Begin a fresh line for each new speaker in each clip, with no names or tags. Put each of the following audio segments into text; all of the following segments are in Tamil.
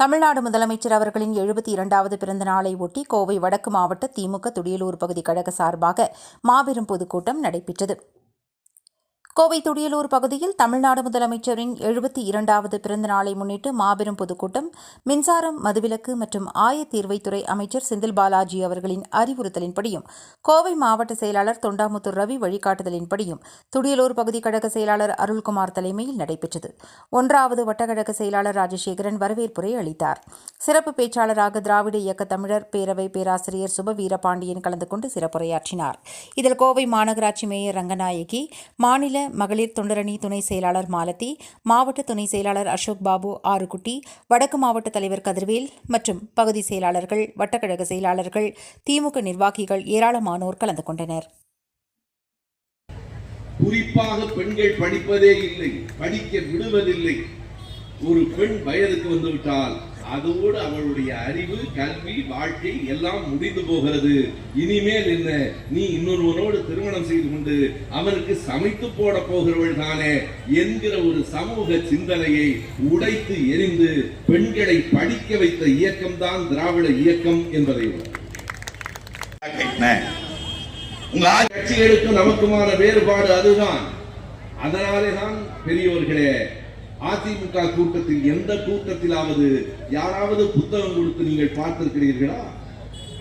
தமிழ்நாடு முதலமைச்சர் அவர்களின் எழுபத்தி இரண்டாவது பிறந்த நாளை ஒட்டி கோவை வடக்கு மாவட்ட திமுக துடியலூர் பகுதி கழக சார்பாக மாபெரும் பொதுக்கூட்டம் நடைபெற்றது. கோவை துடியலூர் பகுதியில் தமிழ்நாடு முதலமைச்சரின் எழுபத்தி இரண்டாவது பிறந்த நாளை முன்னிட்டு மாபெரும் பொதுக்கூட்டம் மின்சாரம் மதுவிலக்கு மற்றும் ஆயத்தீர்வைத்துறை அமைச்சர் செந்தில் பாலாஜி அவர்களின் அறிவுறுத்தலின்படியும் கோவை மாவட்ட செயலாளர் தொண்டாமுத்தூர் ரவி வழிகாட்டுதலின்படியும் துடியலூர் பகுதி கழக செயலாளர் அருள்குமார் தலைமையில் நடைபெற்றது. ஒன்றாவது வட்டக்கழக செயலாளர் ராஜசேகரன் வரவேற்புரை அளித்தார். சிறப்பு பேச்சாளராக திராவிட இயக்க தமிழர் பேரவை பேராசிரியர் சுபவீரபாண்டியன் கலந்து கொண்டு சிறப்புரையாற்றினார். இதில் கோவை மாநகராட்சி மேயர் ரங்கநாயகி மாநில மகளிர் தொண்டரணி துணை செயலாளர் மாலதி மாவட்ட துணை செயலாளர் அசோக் பாபு ஆறுகுட்டி வடக்கு மாவட்ட தலைவர் கதிர்வேல் மற்றும் பகுதி செயலாளர்கள் வட்டக்கழக செயலாளர்கள் திமுக நிர்வாகிகள் ஏராளமானோர் கலந்து கொண்டனர்.
குறிப்பாக பெண்கள் படிப்பதே இல்லை படிக்க விடுவதில்லை. ஒரு பெண் வயதுக்கு வந்துவிட்டால் அதோடு அவளுடைய அறிவு கல்வி வாழ்க்கை எல்லாம் முடிந்து போகிறது. இனிமேல் என்ன? நீ இன்னொருவனோடு திருமணம் செய்து கொண்டு அவனுக்கு சமைத்து போட போகிறவள் தானே என்கிற ஒரு சமூக சிந்தனையை உடைத்து எரிந்து பெண்களை படிக்க வைத்த இயக்கம்தான் திராவிட இயக்கம் என்பதை
உங்கள் உங்க
கட்சிகளுக்கும் நமக்குமான வேறுபாடு அதுதான். அதனாலே தான் பெரியோர்களே அதிமுக கூட்டத்தில் எந்த கூட்டத்திலாவது யாராவது புத்தகம் கொடுத்து நீங்கள் பார்த்திருக்கிறீர்களா?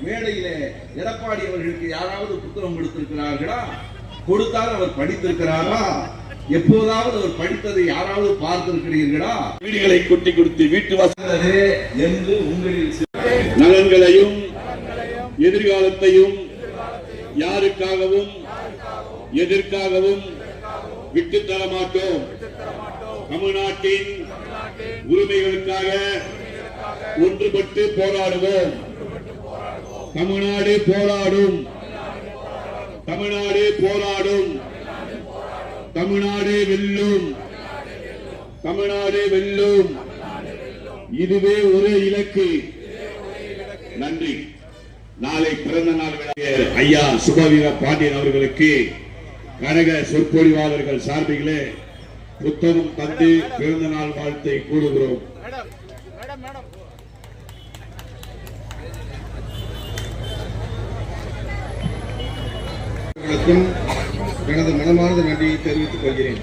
மேடையிலே எடப்பாடி அவர்களுக்கு யாராவது புத்தகம் கொடுத்திருக்கிறார்களா? கொடுத்தால் அவர் படித்திருக்கிறாரா? எப்போதாவது அவர் படித்ததை யாராவது பார்த்திருக்கிறீர்களா?
வீடுகளை கொட்டி கொடுத்து வீட்டு
வசந்தது என்று உங்களில்
நலன்களையும் எதிர்காலத்தையும் யாருக்காகவும் எதற்காகவும் விட்டுத் தர தமிழ்நாட்டின் உரிமைகளுக்காக ஒன்றுபட்டு போராடுவோம். தமிழ்நாடு போராடும். தமிழ்நாடு போராடும். தமிழ்நாடு வெல்லும். தமிழ்நாடு வெல்லும். இதுவே ஒரே இலக்கு. நன்றி. நாளை பிறந்த நாள் ஐயா சுபவீர பாண்டியன் அவர்களுக்கு கனக சொற்பொழிவாளர்கள் சார்பிலே புத்தகம் தந்து பிறந்த நாள் வாழ்த்தை கூறுகிறோம்.
எனது மனமார்ந்த நன்றியை தெரிவித்துக் கொள்கிறேன்.